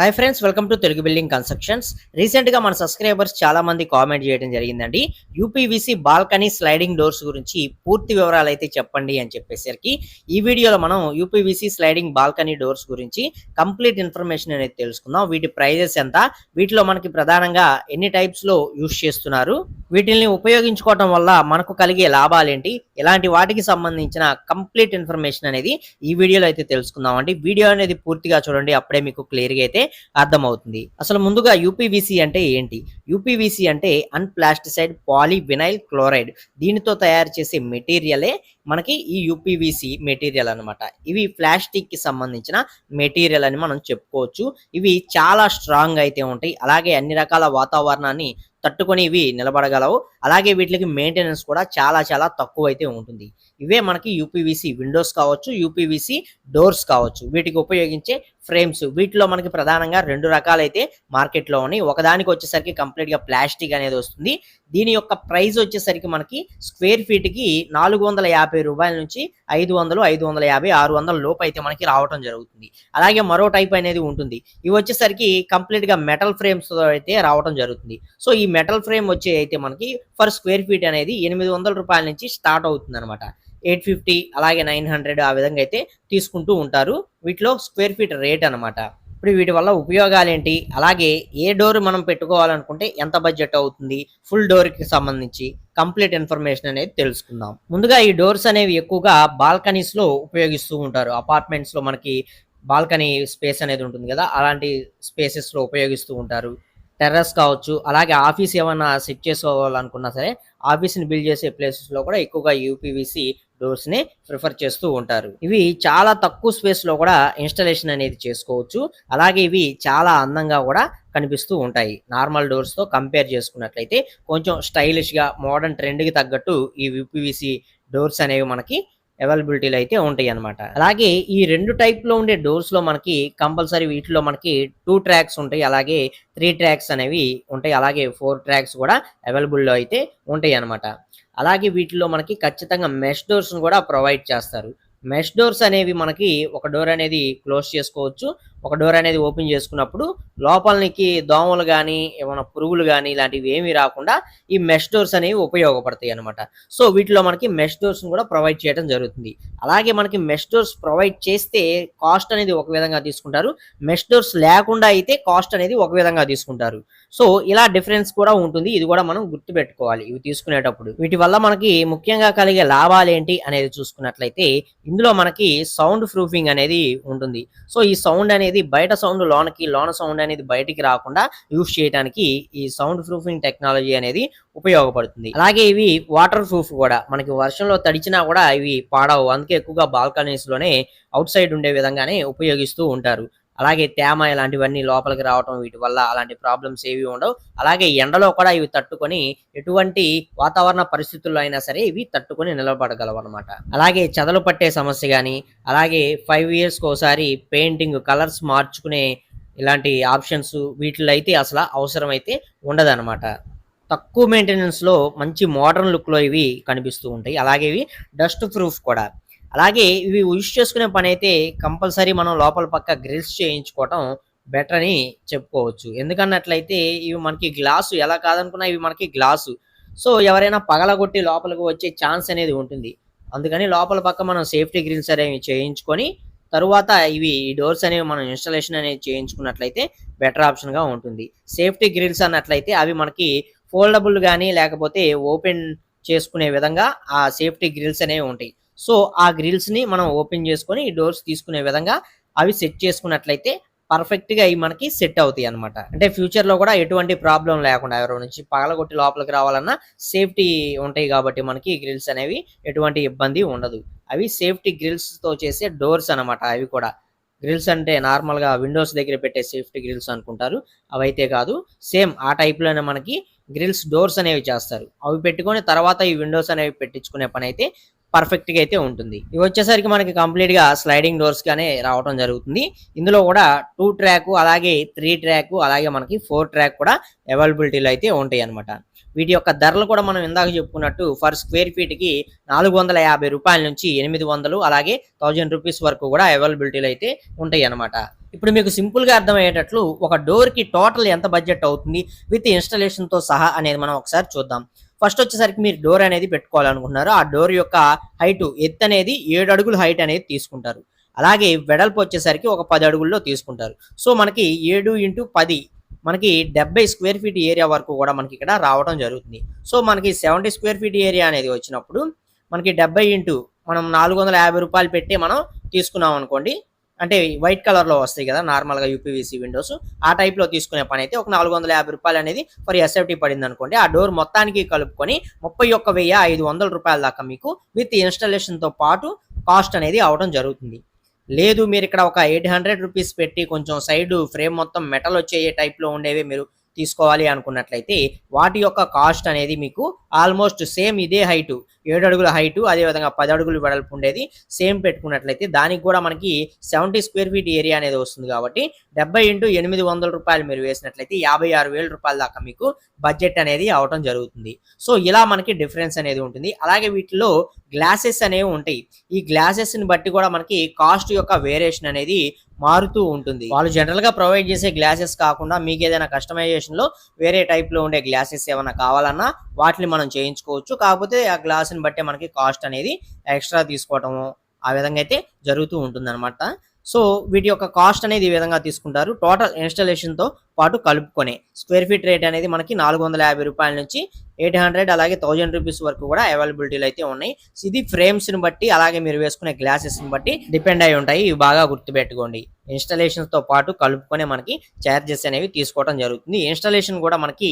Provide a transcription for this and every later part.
Hi friends welcome to Telugu building constructions రీసెంట్గా మన subscribers చాలా మంది కామెంట్ చేయడం జరిగిందండి. యూపీవీసీ బాల్కనీ స్లైడింగ్ డోర్స్ గురించి పూర్తి వివరాలు అయితే చెప్పండి అని చెప్పేసరికి ఈ వీడియోలో మనం యూపీవీసీ స్లైడింగ్ బాల్కనీ డోర్స్ గురించి కంప్లీట్ ఇన్ఫర్మేషన్ అనేది తెలుసుకుందాం. వీటి ప్రైజెస్ ఎంత? వీటిలో మనకి ప్రధానంగా ఎన్ని టైప్స్లో యూస్ చేస్తున్నారు? వీటిని ఉపయోగించుకోవటం వల్ల మనకు కలిగే లాభాలేంటి ఇలాంటి వాటికి సంబంధించిన కంప్లీట్ ఇన్ఫర్మేషన్ అనేది ఈ వీడియోలో అయితే తెలుసుకుందాం అండి వీడియో అనేది పూర్తిగా చూడండి అప్పుడే మీకు క్లియర్గా అయితే అర్థమవుతుంది. అసలు ముందుగా యూపీవీసీ అంటే ఏంటి? యూపీవీసీ అంటే అన్ప్లాస్టిసైడ్ పాలీవినైల్ క్లోరైడ్ దీనితో తయారు చేసే మెటీరియలే మనకి ఈ యూపీవీసీ మెటీరియల్ అన్నమాట. ఇవి ప్లాస్టిక్కి సంబంధించిన మెటీరియల్ అని మనం చెప్పుకోవచ్చు. ఇవి చాలా స్ట్రాంగ్ అయితే ఉంటాయి. అలాగే అన్ని రకాల వాతావరణాన్ని తట్టుకొని ఇవి నిలబడగలవు. అలాగే వీటికి మెయింటెనెన్స్ కూడా చాలా చాలా తక్కువ అయితే ఉంటుంది. ఇవే మనకి యూపీవీసీ విండోస్ కావచ్చు యూపీవీసీ డోర్స్ కావచ్చు. వీటికి ఉపయోగించే ఫ్రేమ్స్. వీటిలో మనకి ప్రధానంగా రెండు రకాలైతే మార్కెట్లో ఉన్నాయి. ఒకదానికి వచ్చేసరికి కంప్లీట్గా ప్లాస్టిక్ అనేది వస్తుంది. దీని యొక్క ప్రైస్ వచ్చేసరికి మనకి స్క్వేర్ ఫీట్కి నాలుగు వందల యాభై రూపాయల నుంచి ఐదు వందలు ఐదు వందల యాభై ఆరు వందల లోపు అయితే మనకి రావటం జరుగుతుంది. అలాగే మరో టైప్ అనేది ఉంటుంది. ఇవి వచ్చేసరికి కంప్లీట్గా మెటల్ ఫ్రేమ్స్ అయితే రావటం జరుగుతుంది. సో ఈ మెటల్ ఫ్రేమ్ వచ్చే అయితే మనకి ఫర్ స్క్వేర్ ఫీట్ అనేది ఎనిమిది వందల రూపాయల నుంచి స్టార్ట్ అవుతుంది అనమాట ఎయిట్ ఫిఫ్టీ అలాగే నైన్ హండ్రెడ్ ఆ విధంగా అయితే తీసుకుంటూ ఉంటారు. వీటిలో స్క్వేర్ ఫీట్ రేట్ అనమాట ఇప్పుడు వీటి వల్ల ఉపయోగాలు ఏంటి అలాగే ఏ డోర్ మనం పెట్టుకోవాలనుకుంటే ఎంత బడ్జెట్ అవుతుంది? ఫుల్ డోర్కి సంబంధించి కంప్లీట్ ఇన్ఫర్మేషన్ అనేది తెలుసుకుందాం. ముందుగా ఈ డోర్స్ అనేవి ఎక్కువగా బాల్కనీస్లో ఉపయోగిస్తూ ఉంటారు. అపార్ట్మెంట్స్లో మనకి బాల్కనీ స్పేస్ అనేది ఉంటుంది కదా అలాంటి స్పేసెస్లో ఉపయోగిస్తూ ఉంటారు. టెర్రస్ కావచ్చు అలాగే ఆఫీస్ ఏమైనా సెట్ చేసుకోవాలనుకున్నా సరే ఆఫీస్ని బిల్డ్ చేసే ప్లేసెస్లో కూడా ఎక్కువగా యూపీవీసీ డోర్స్ని ప్రిఫర్ చేస్తూ ఉంటారు. ఇవి చాలా తక్కువ స్పేస్లో కూడా ఇన్స్టలేషన్ అనేది చేసుకోవచ్చు. అలాగే ఇవి చాలా అందంగా కూడా కనిపిస్తూ ఉంటాయి. నార్మల్ డోర్స్తో కంపేర్ చేసుకున్నట్లయితే కొంచెం స్టైలిష్గా మోడర్న్ ట్రెండ్కి తగ్గట్టు ఈ యూపీవీసీ డోర్స్ అనేవి మనకి అవైలబిలిటీలు అయితే ఉంటాయి అనమాట అలాగే ఈ రెండు టైప్లో ఉండే డోర్స్లో మనకి కంపల్సరీ వీటిలో మనకి టూ ట్రాక్స్ ఉంటాయి. అలాగే త్రీ ట్రాక్స్ అనేవి ఉంటాయి. అలాగే ఫోర్ ట్రాక్స్ కూడా అవైలబుల్లో అయితే ఉంటాయి అనమాట అలాగే వీటిలో మనకి ఖచ్చితంగా మెష్ డోర్స్ కూడా ప్రొవైడ్ చేస్తారు. మెష్ డోర్స్ అనేవి మనకి ఒక డోర్ అనేది క్లోజ్ చేసుకోవచ్చు. ఒక డోర్ అనేది ఓపెన్ చేసుకున్నప్పుడు లోపలికి దోమలు కానీ ఏమైనా పురుగులు కానీ ఇలాంటివి ఏమీ రాకుండా ఈ మెష్ డోర్స్ అనేవి ఉపయోగపడతాయి అనమాట సో వీటిలో మనకి మెష్ డోర్స్ కూడా ప్రొవైడ్ చేయడం జరుగుతుంది. అలాగే మనకి మెష్ డోర్స్ ప్రొవైడ్ చేస్తే కాస్ట్ అనేది ఒక విధంగా తీసుకుంటారు. మెష్ డోర్స్ లేకుండా అయితే కాస్ట్ అనేది ఒక విధంగా తీసుకుంటారు. సో ఇలా డిఫరెన్స్ కూడా ఉంటుంది. ఇది కూడా మనం గుర్తుపెట్టుకోవాలి. ఇవి తీసుకునేటప్పుడు. వీటి వల్ల మనకి ముఖ్యంగా కలిగే లాభాలు ఏంటి అనేది చూసుకున్నట్లయితే ఇందులో మనకి సౌండ్ ప్రూఫింగ్ అనేది ఉంటుంది. సో ఈ సౌండ్ అనేది బయట సౌండ్ లోనకి లోన సౌండ్ అనేది బయటికి రాకుండా యూస్ చేయడానికి ఈ సౌండ్ ప్రూఫింగ్ టెక్నాలజీ అనేది ఉపయోగపడుతుంది. అలాగే ఇవి వాటర్ ప్రూఫ్ కూడా. మనకి వర్షంలో తడిచినా కూడా ఇవి పాడవు. అందుకే ఎక్కువగా బాల్కనీస్లోనే అవుట్ సైడ్ ఉండే విధంగానే ఉపయోగిస్తూ ఉంటారు. అలాగే తేమ ఇలాంటివన్నీ లోపలికి రావటం వీటి వల్ల అలాంటి ప్రాబ్లమ్స్ ఏవి ఉండవు. అలాగే ఎండలో కూడా ఇవి తట్టుకొని ఎటువంటి వాతావరణ పరిస్థితుల్లో అయినా సరే ఇవి తట్టుకొని నిలబడగలవు అనమాట అలాగే చెదలు పట్టే సమస్య కానీ అలాగే ఫైవ్ ఇయర్స్కి ఒకసారి పెయింటింగ్ కలర్స్ మార్చుకునే ఇలాంటి ఆప్షన్స్ వీటిలో అయితే అసలు అవసరమైతే ఉండదనమాట ఉండదన్నమాట. తక్కువ మెయింటెనెన్స్లో మంచి మోడర్న్ లుక్లో ఇవి కనిపిస్తూ ఉంటాయి. అలాగే ఇవి డస్ట్ ప్రూఫ్ కూడా. అలాగే ఇవి యూజ్ చేసుకునే పని అయితే కంపల్సరీ మనం లోపల పక్క గ్రిల్స్ చేయించుకోవటం బెటర్ అని చెప్పుకోవచ్చు. ఎందుకన్నట్లయితే ఇవి మనకి గ్లాసు ఎలా కాదనుకున్నా ఇవి మనకి గ్లాసు సో ఎవరైనా పగలగొట్టి లోపలికి వచ్చే ఛాన్స్ అనేది ఉంటుంది. అందుకని లోపల పక్క మనం సేఫ్టీ గ్రిల్స్ అనేవి చేయించుకొని తరువాత ఇవి ఈ డోర్స్ అనేవి మనం ఇన్స్టాలేషన్ అనేది చేయించుకున్నట్లయితే బెటర్ ఆప్షన్గా ఉంటుంది. సేఫ్టీ గ్రిల్స్ అన్నట్లయితే అవి మనకి ఫోల్డబుల్ కానీ లేకపోతే ఓపెన్ చేసుకునే విధంగా ఆ సేఫ్టీ గ్రిల్స్ అనేవి ఉంటాయి. సో ఆ గ్రిల్స్ని మనం ఓపెన్ చేసుకొని ఈ డోర్స్ తీసుకునే విధంగా అవి సెట్ చేసుకున్నట్లయితే పర్ఫెక్ట్గా అవి మనకి సెట్ అవుతాయి అనమాట అంటే ఫ్యూచర్లో కూడా ఎటువంటి ప్రాబ్లం లేకుండా ఎవరి నుంచి పగలగొట్టి లోపలికి రావాలన్నా సేఫ్టీ ఉంటాయి కాబట్టి మనకి గ్రిల్స్ అనేవి ఎటువంటి ఇబ్బంది ఉండదు. అవి సేఫ్టీ గ్రిల్స్తో చేసే డోర్స్ అన్నమాట అవి కూడా. గ్రిల్స్ అంటే నార్మల్గా విండోస్ దగ్గర పెట్టే సేఫ్టీ గ్రిల్స్ అనుకుంటారు. అవైతే కాదు. సేమ్ ఆ టైప్లోనే మనకి గ్రిల్స్ డోర్స్ అనేవి చేస్తారు. అవి పెట్టుకొని తర్వాత ఈ విండోస్ అనేవి పెట్టించుకునే పని అయితే పర్ఫెక్ట్గా అయితే ఉంటుంది. ఇవి వచ్చేసరికి మనకి కంప్లీట్గా స్లైడింగ్ డోర్స్ గానే రావడం జరుగుతుంది. ఇందులో కూడా టూ ట్రాక్ అలాగే త్రీ ట్రాక్ అలాగే మనకి ఫోర్ ట్రాక్ కూడా అవైలబిలిటీలో అయితే ఉంటాయి అనమాట వీటి యొక్క ధరలు కూడా మనం ఇందాక చెప్పుకున్నట్టు ఫర్ స్క్వేర్ ఫీట్కి నాలుగు వందల యాభై రూపాయల నుంచి ఎనిమిది వందలు అలాగే థౌజండ్ రూపీస్ వరకు కూడా అవైలబిలిటీలో అయితే ఉంటాయి అనమాట ఇప్పుడు మీకు సింపుల్గా అర్థమయ్యేటట్లు ఒక డోర్కి టోటల్ ఎంత బడ్జెట్ అవుతుంది విత్ ఇన్స్టాలేషన్తో సహా అనేది మనం ఒకసారి చూద్దాం. ఫస్ట్ వచ్చేసరికి మీరు డోర్ అనేది పెట్టుకోవాలనుకుంటున్నారు. ఆ డోర్ యొక్క హైట్ ఎత్తు అనేది ఏడు అడుగుల హైట్ అనేది తీసుకుంటారు. అలాగే వెడల్పు వచ్చేసరికి ఒక పది అడుగుల్లో తీసుకుంటారు. సో మనకి ఏడు ఇంటూ పది మనకి డెబ్బై స్క్వేర్ ఫీట్ ఏరియా వరకు కూడా మనకి ఇక్కడ రావడం జరుగుతుంది. సో మనకి సెవెంటీ స్క్వేర్ ఫీట్ ఏరియా అనేది వచ్చినప్పుడు మనకి డెబ్బై ఇంటూ మనం నాలుగు వందల యాభై రూపాయలు పెట్టి మనం తీసుకున్నాం అనుకోండి అంటే వైట్ కలర్లో వస్తాయి కదా నార్మల్గా యూపీవీసీ విండోస్. ఆ టైప్లో తీసుకునే పని అయితే ఒక నాలుగు వందల యాభై రూపాయలు అనేది ఫర్ ఎస్ఎఫ్టీ పడింది అనుకోండి ఆ డోర్ మొత్తానికి కలుపుకొని ముప్పై ఒక్క వెయ్యి ఐదు వందల రూపాయల దాకా మీకు విత్ ఇన్స్టాలేషన్తో పాటు కాస్ట్ అనేది అవడం జరుగుతుంది. లేదు మీరు ఇక్కడ ఒక ఎయిట్ హండ్రెడ్ రూపీస్ పెట్టి కొంచెం సైడ్ ఫ్రేమ్ మొత్తం మెటల్ వచ్చే టైప్లో ఉండేవి మీరు తీసుకోవాలి అనుకున్నట్లయితే వాటి యొక్క కాస్ట్ అనేది మీకు ఆల్మోస్ట్ సేమ్ ఇదే హైటు ఏడు అడుగుల హైటు అదేవిధంగా పది అడుగులు వెడల్పు ఉండేది. సేమ్ పెట్టుకున్నట్లయితే దానికి కూడా మనకి సెవెంటీ స్క్వేర్ ఫీట్ ఏరియా అనేది వస్తుంది కాబట్టి డెబ్బై ఇంటూ ఎనిమిది వందల రూపాయలు మీరు వేసినట్లయితే యాభై ఆరు వేల రూపాయల దాకా మీకు బడ్జెట్ అనేది అవటం జరుగుతుంది. సో ఇలా మనకి డిఫరెన్స్ అనేది ఉంటుంది. అలాగే వీటిలో గ్లాసెస్ అనేవి ఉంటాయి. ఈ గ్లాసెస్ని బట్టి కూడా మనకి కాస్ట్ యొక్క వేరియేషన్ అనేది మారుతూ ఉంటుంది. వాళ్ళు జనరల్గా ప్రొవైడ్ చేసే గ్లాసెస్ కాకుండా మీకు ఏదైనా కస్టమైజేషన్లో వేరే టైప్లో ఉండే గ్లాసెస్ ఏమైనా కావాలన్నా వాటిని మనం చేయించుకోవచ్చు. కాకపోతే ఆ గ్లాస్ని బట్టి మనకి కాస్ట్ అనేది ఎక్స్ట్రా తీసుకోవటము ఆ విధంగా అయితే జరుగుతూ ఉంటుంది సో వీటి యొక్క కాస్ట్ అనేది ఈ విధంగా తీసుకుంటారు. టోటల్ ఇన్స్టాలేషన్తో పాటు కలుపుకొని. స్క్వేర్ ఫీట్ రేట్ అనేది మనకి నాలుగు వందల యాభై రూపాయల నుంచి ఎయిట్ హండ్రెడ్ అలాగే థౌజండ్ రూపీస్ వరకు కూడా అవైలబిలిటీలు అయితే ఉన్నాయి. ఇది ఫ్రేమ్స్ని బట్టి అలాగే మీరు వేసుకునే గ్లాసెస్ని బట్టి డిపెండ్ అయి ఉంటాయి. ఇవి బాగా గుర్తుపెట్టుకోండి. ఇన్స్టాలేషన్తో పాటు కలుపుకొని మనకి ఛార్జెస్ అనేవి తీసుకోవడం జరుగుతుంది. ఇన్స్టాలేషన్ కూడా మనకి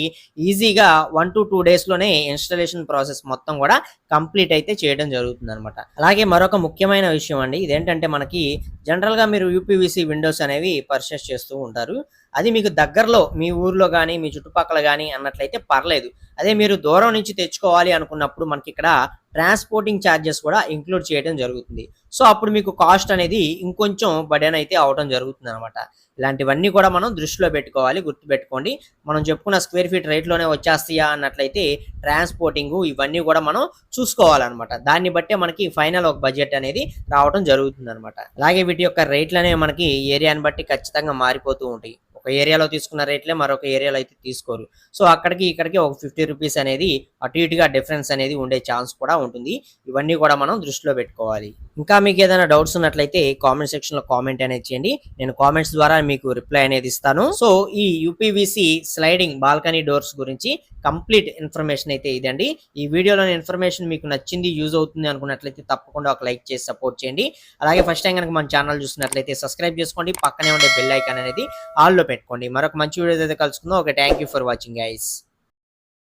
ఈజీగా వన్ టు టూ డేస్లోనే ఇన్స్టాలేషన్ ప్రాసెస్ మొత్తం కూడా కంప్లీట్ అయితే చేయడం జరుగుతుంది అనమాట అలాగే మరొక ముఖ్యమైన విషయం అండి. ఇదేంటంటే మనకి జనరల్గా మీరు యూపీవీసీ విండోస్ అనేవి పర్చేస్ చేస్తూ ఉంటారు. అది మీకు దగ్గరలో మీ ఊర్లో కానీ మీ చుట్టుపక్కల కానీ అన్నట్లయితే పర్లేదు. అదే మీరు దూరం నుంచి తెచ్చుకోవాలి అనుకున్నప్పుడు మనకి ఇక్కడ ట్రాన్స్పోర్టింగ్ ఛార్జెస్ కూడా ఇంక్లూడ్ చేయడం జరుగుతుంది. సో అప్పుడు మీకు కాస్ట్ అనేది ఇంకొంచెం బడెన్ అయితే అవడం జరుగుతుంది అనమాట ఇలాంటివన్నీ కూడా మనం దృష్టిలో పెట్టుకోవాలి గుర్తుపెట్టుకోండి. మనం చెప్పుకున్న స్క్వేర్ ఫీట్ రేట్లోనే వచ్చేస్తాయా అన్నట్లయితే ట్రాన్స్పోర్టింగ్ ఇవన్నీ కూడా మనం చూసుకోవాలన్నమాట. దాన్ని బట్టే మనకి ఫైనల్ ఒక బడ్జెట్ అనేది రావడం జరుగుతుంది అనమాట అలాగే వీటి యొక్క రేట్లు అనేవి మనకి ఏరియాని బట్టి ఖచ్చితంగా మారిపోతూ ఉంటాయి. ఒక ఏరియాలో తీసుకున్న రేట్లే మరొక ఏరియాలో అయితే తీసుకోరు. సో అక్కడికి ఇక్కడికి ఒక ఫిఫ్టీ రూపీస్ అనేది అటు ఇటుగా డిఫరెన్స్ అనేది ఉండే ఛాన్స్ కూడా ఉంటుంది. ఇవన్నీ కూడా మనం దృష్టిలో పెట్టుకోవాలి. ఇంకా మీకు ఏదైనా డౌట్స్ ఉన్నట్లయితే కామెంట్ సెక్షన్లో కామెంట్ అనేది చేయండి. నేను కామెంట్స్ ద్వారా మీకు రిప్లై అనేది ఇస్తాను. సో ఈ యూపీవీసీ స్లైడింగ్ బాల్కనీ డోర్స్ గురించి కంప్లీట్ ఇన్ఫర్మేషన్ అయితే ఇదండి. ఈ వీడియోలోని ఇన్ఫర్మేషన్ మీకు నచ్చింది యూజ్ అవుతుంది అనుకున్నట్లయితే తప్పకుండా ఒక లైక్ చేసి సపోర్ట్ చేయండి. అలాగే ఫస్ట్ టైం కనుక మన ఛానల్ చూసినట్లయితే సబ్స్క్రైబ్ చేసుకోండి. పక్కనే ఉండే బెల్ ఐకాన్ అనేది ఆల్లో పెట్టుకోండి. మరొక మంచి వీడియో అయితే కలుసుకుందాం. ఒక thank you for watching guys